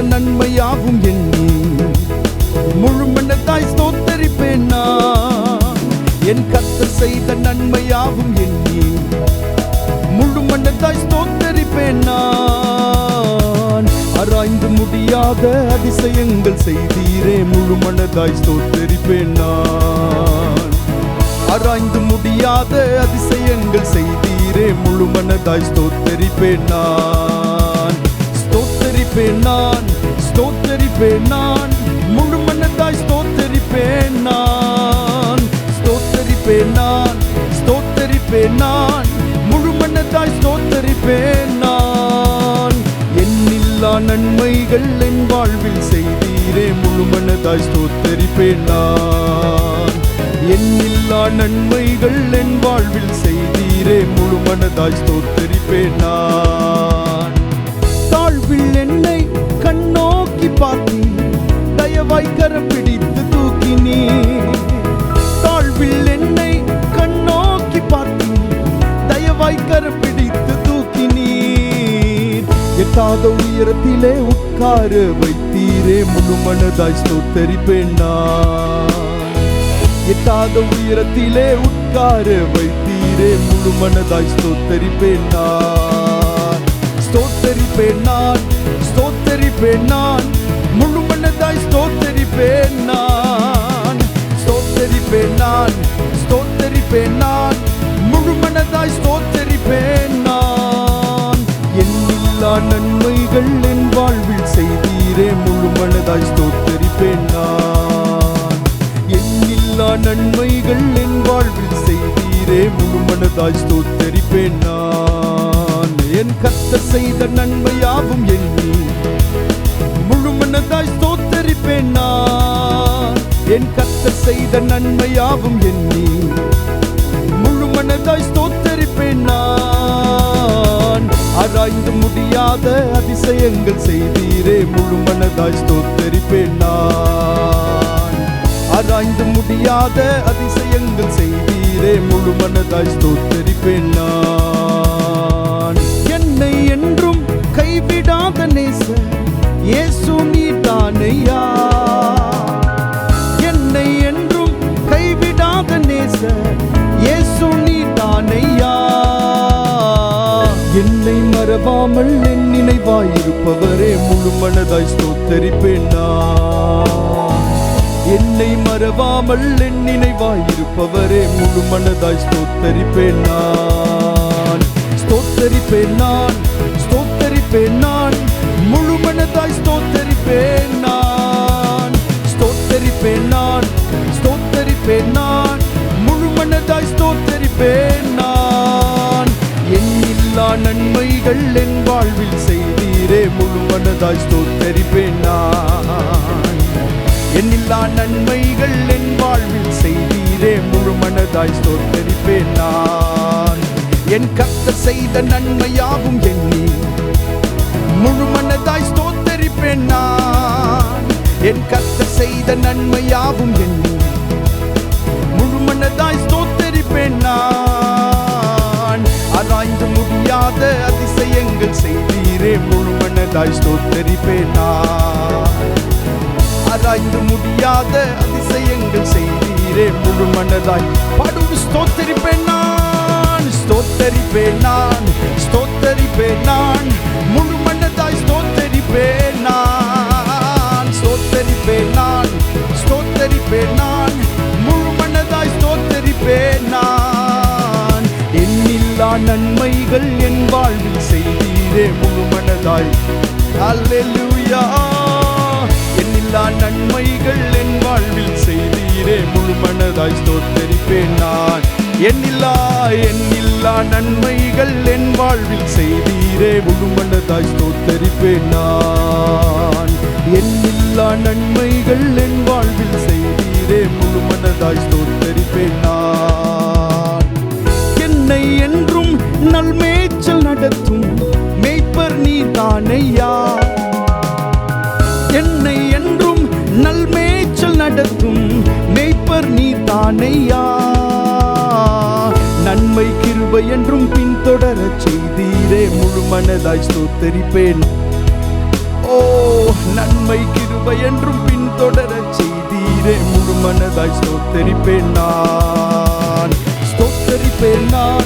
செய்த நன்மையாகும் எண்ணி முழுமனதாய் ஸ்தோத்தரிப்பேன் நான். என் கத்த செய்த நன்மையாகும் எண்ணி முழுமனதாய் ஸ்தோத்தரிப்பேன் நான். ஆராய்ந்து முடியாத அதிசயங்கள் செய்தீரே முழுமனதாய் ஸ்தோத்தரிப்பேன் நான். ஆராய்ந்து முடியாத அதிசயங்கள் செய்தீரே முழுமனதாய் ஸ்தோத்தரிப்பேன் நான். ஸ்தோத்தரிப்பேன் நான். ஸ்தோத்தரிப்பேன் நான். முழு முழுமனதாய் ஸ்தோத்தரிப்பேன் நான். ஸ்தோத்தரிப்பேன் நான். ஸ்தோத்தரிப்பேன் நான். முழு முழுமனதாய் ஸ்தோத்தரிப்பேன் நான். எண்ணில்லா நன்மைகள் என் வாழ்வில் செய்தீரே. முழு முழுமனதாய் ஸ்தோத்தரிப்பேன் நான். எண்ணில்லா நன்மைகள் என் வாழ்வில் செய்தீரே. முழு மனதாய் ஸ்தோத்தரிப்பேன் நான். கண்ணோக்கி தயவாய் கரம் பிடித்து தூக்கினீ. தாழ்வில் என்னை கண்ணோக்கி பார்த்து தயவாய் கரம் பிடித்து தூக்கினீர். எட்டாத உயரத்திலே உட்கார வைத்தீரே முழு மனதாய் ஸ்தோத்தரிப்பேன் எட்டாத உயரத்திலே உட்கார வைத்தீரே முழு மனதாய் ஸ்தோத்தரிப்பேன் நான். ஸ்தோத்தரிப்பேன் நான் ஸ்தோத்தரிப்பேன் நான். ஸ்தோத்தரிப்பேன் நான் ஸ்தோத்தரிப்பேன் நான் ஸ்தோத்தரிப்பேன் நான் முழுமனதாய் ஸ்தோத்தரிப்பேன் நான் எண்ணில்லா நன்மைகள் என் வாழ்வில் செய்தீரே முழுமனதாய் ஸ்தோத்தரிப்பேன் நான் எண்ணில்லா நன்மைகள் என் வாழ்வில் செய்தீரே முழுமனதாய் ஸ்தோத்தரிப்பேன் நான் என் கத்த செய்த நன்மையாவும் எண்ணி என் கத்த செய்த நன்மையாவும் எண்ணி முழு மனதாய் ஸ்தோத்தரிப்பேன் நான். ஆராய்ந்து முடியாத அதிசயங்கள் செய்தீரே முழு மனதாய் ஸ்தோத்தரிப்பேன் நான். ஆராய்ந்து முடியாத அதிசயங்கள் செய்தீரே முழு மனதாய் ஸ்தோத்தரிப்பேன் நான். என்னை என்றும் கைவிடாத நேச இயேசு நீ தானையா? மறவாமல் என் நினைவாயிருப்பவரே முழு மனதாய் ஸ்தோத்தரிப்பேன் என்னை மறவாமல் என் நினைவாயிருப்பவரே முழு மனதாய் ஸ்தோத்தரிப்பேன் நான். ஸ்தோத்தரிப்பேன் நான் ஸ்தோத்தரிப்பேன் நான் முழு மனதாய் ஸ்தோத்தரிப்பேன். முழு ஸ்தோத்தரிப்பேன் நான் என் கத்த செய்த நன்மையாகும் எண்ணி முழு மனதாய் ஸ்தோத்தரிப்பேன்? நான் என் கத்த செய்த நன்மையாகும் எண்ணி முழு மனதாய் ஸ்தோத்தரிப்பேன்? நான் ஆராய்ந்து முடியாத அதிசயங்கள் செய்தீரே முழு மனதாய் ஸ்தோத்தரிப்பேன்? நான் ஆராய்ந்து முடியாத அதிசயங்கள் செய்தீர் நீரே முழு மனதாய். பாடும் ஸ்தோத்தரிப்பேன் நான் ஸ்தோத்தரிப்பேன் நான் ஸ்தோத்தரிப்பேன் நான் முழு மனதாய் ஸ்தோத்தரிப்பேன் நான் ஸ்தோத்தரிப்பேன் நான் ஸ்தோத்தரிப்பேன் நான் முழு மனதாய் ஸ்தோத்தரிப்பேன் நான். எண்ணில்லா நன்மைகள் என் வாழ்வில் செய்தீரே முழு மனதாய். அல்லேலூயா எண்ணில்லா நன்மைகள் என் வாழ்வில் செய்தீரே முழு மனதாய் ஸ்தோத்தரிப்பேன் நான். எண்ணில்லா எண்ணில்லா நன்மைகள் என் வாழ்வில் செய்தீரே முழு மனதாய் ஸ்தோத்தரிப்பேன் நான். எண்ணில்லா நன்மைகள் என் வாழ்வில் செய்தீரே முழு மனதாய் ஸ்தோத்தரிப்பேன் நான். என்னை என்றும் நல்மேய்ச்சல் நடத்த மனதாய் ஸ்தோத்தரிப்பேன் நன்மை கிருபை என்றும் பின்தொடர செய்தீரே. முழு மனதாய் ஸ்தோத்தரிப்பேன் நான். ஸ்தோத்தரிப்பேன் நான்.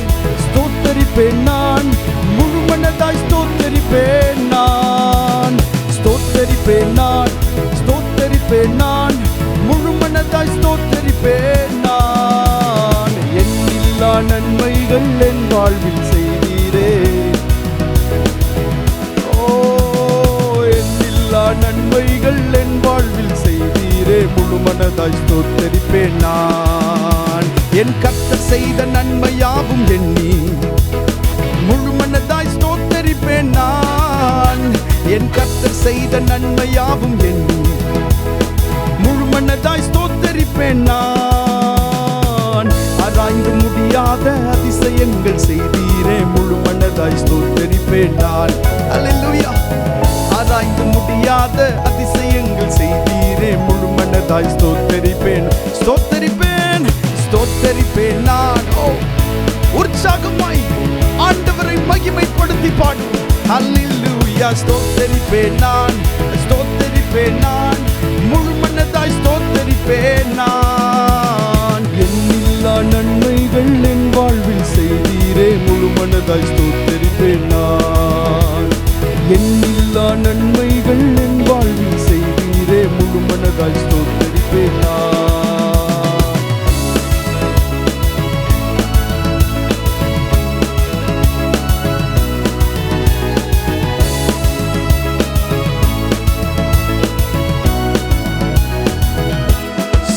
முழு ஸ்தோத்தரிப்பேன் நான் என் கர்த்தர் செய்த நன்மையாவும் எண்ணி முழுமனதாய் ஸ்தோத்தரிப்பேன் நான் என் கர்த்தர் செய்த நன்மையாவும் எண்ணி முழுமனதாய் ஸ்தோத்தரிப்பேன் நான் ஆராய்ந்து முடியாத அதிசயங்கள் செய்தீரே முழுமனதாய் ஸ்தோத்தரிப்பேன் நான் அல்லேலூயா ஆராய்ந்து முடியாத அதிசயங்கள் முழு ஸ்தோத்தரிப்பேன் ஸ்தோத்தரிப்பேன் ஸ்தோத்தரிப்பேன் நான். ஓ உற்சாகமாய் ஆண்டவரை மகிமைப்படுத்தி பாடு. அல்லேலூயா ஸ்தோத்தரிப்பேன் நான் ஸ்தோத்தரிப்பேன் நான். முழு மனதாய் ஸ்தோத்தரிப்பேன் நான். எண்ணில்லா நன்மைகள் என் வாழ்வில் செய்தீரே முழு மனதாய் ஸ்தோத்தரிப்பேன்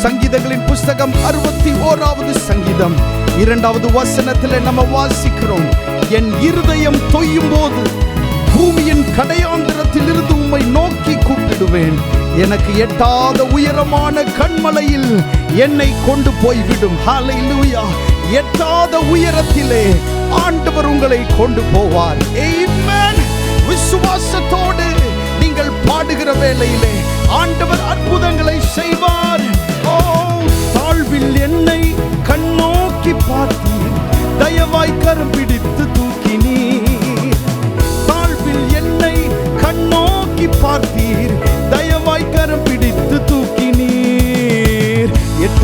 சங்கீதங்களின் புஸ்தகம் அறுபத்தி ஓராவது சங்கீதம். இரண்டாவது வசனத்தில் நம்ம வாசிக்கிறோம் என் இருதயம் தொய்யும் போது பூமியின் கடையாந்திரத்தில் இருந்து உம்மை நோக்கி கூப்பிடுவேன். எனக்கு எட்டாத உயரமான கண்மலையில் என்னை கொண்டு போய்விடும். ஹalleluya எட்டாத உயரத்திலே ஆண்டவர் உங்களை கொண்டு போவார். விசுவாசத்தோடு நீங்கள் பாடுகிற வேலையிலே ஆண்டவர் அற்புதங்களை செய்வார்.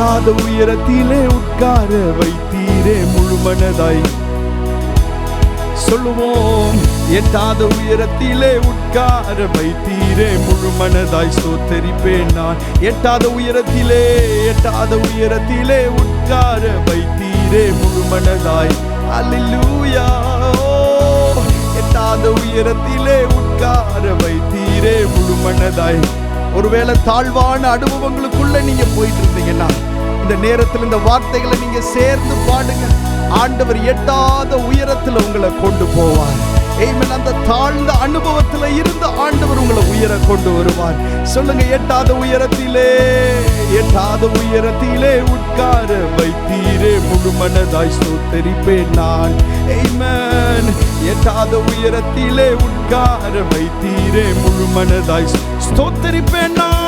எட்டாத உயரத்திலே உட்கார வைத்தீரே முழு மனதாய் சொல்லுவோம் எட்டாத உயரத்திலே உட்கார வைத்தீரே முழு மனதாய் சோத்தரிப்பேன் நான். எட்டாத உயரத்திலே எட்டாத உயரத்திலே உட்கார வைத்தீரே முழு மனதாய் ஓ, எட்டாத உயரத்திலே உட்கார வைத்தீரே முழு மனதாய் ஒருவேளை தாழ்வான அனுபவங்களுக்குள்ள நீங்க போயிட்டு இருந்தீங்கன்னா இந்த நேரத்தில் இந்த வார்த்தைகளை நீங்க சேர்ந்து பாடுங்க. ஆண்டவர் எட்டாத உயரத்தில் உங்களை கொண்டு போவார். ஏமன் அந்த தாழ்ந்த அனுபவத்தில் இருந்து ஆண்டவர் உங்களை உயர கொண்டு வருவார். சொல்லுங்க எட்டாத உயரத்திலே எட்டாத உயரத்திலே உட்கார வைத்தீரே. முழு மனதாய் ஸ்தோத்தரிப்பேன் நான். ஏமன் எட்டாத உயரத்திலே உட்கார வைத்தீரே. முழு மனதாய் ஸ்தோத்தரிப்பேன் நான்.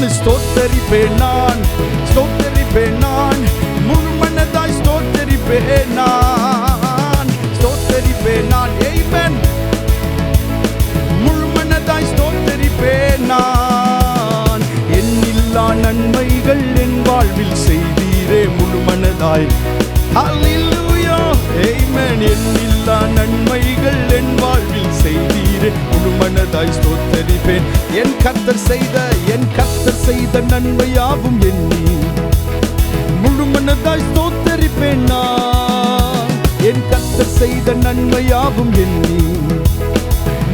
நான் ஸ்தோத்தரிப்பேன் நான். ஸ்தோத்தரிப்பேன் நான். முழுமனதாய் ஸ்தோத்தரிப்பேன் நான். ஸ்தோத்தரிப்பேன் நான். எய்மன் முழுமனதாய் ஸ்தோத்தரிப்பேன் நான். எண்ணில்லா நன்மைகள் என் வாழ்வில் செய்தீரே முழுமனதாய் மனதாய். எய்மன் ஆமென் எண்ணில்லா நன்மைகள் நீரே முழு மனதாய் ஸ்தோத்தரிப்பேன் என் கத்தர் செய்த என் கத்தர் செய்த நன்மையாவும் எண்ணி முழு மனதாய் ஸ்தோத்தரிப்பேன் நான். என் கத்தர் செய்த நன்மையாவும் எண்ணி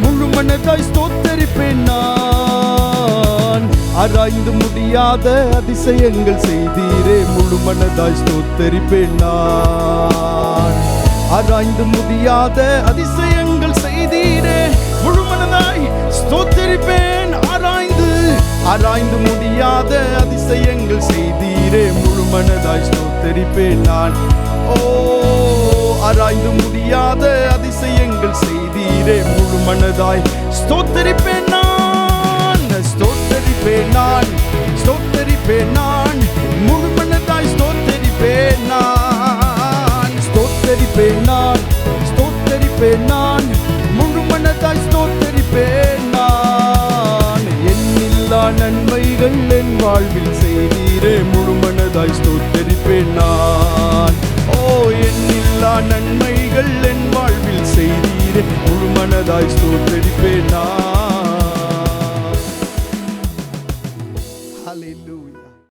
முழு மனதாய் ஸ்தோத்தரிப்பேன் நான். ஆராய்ந்து முடியாத அதிசயங்கள் செய்தீரே. முழு மனதாய் ஸ்தோத்தரிப்பேன் நான். ஆராய்ந்து முடியாத அதிசயங்கள் ஸ்தோத்தரிப்பேன் ஆராய்ந்து ஆராய்ந்து முடியாத அதிசயங்கள் செய்தீரே. முழுமனதாய் ஸ்தோத்தரிப்பேன் நான். ஓ ஆராய்ந்து முடியாத அதிசயங்கள் செய்தீரே. முழுமனதாய் ஸ்தோத்தரிப்பேன் நன்மைகள் என் வாழ்வில் செய்தீரே. முழுமனதாய் ஸ்தோத்தரிப்பேன் நான். ஓ எண்ணில்லா நன்மைகள் என் வாழ்வில் செய்தீரே. முழுமனதாய் ஸ்தோத்தரிப்பேன் நான்.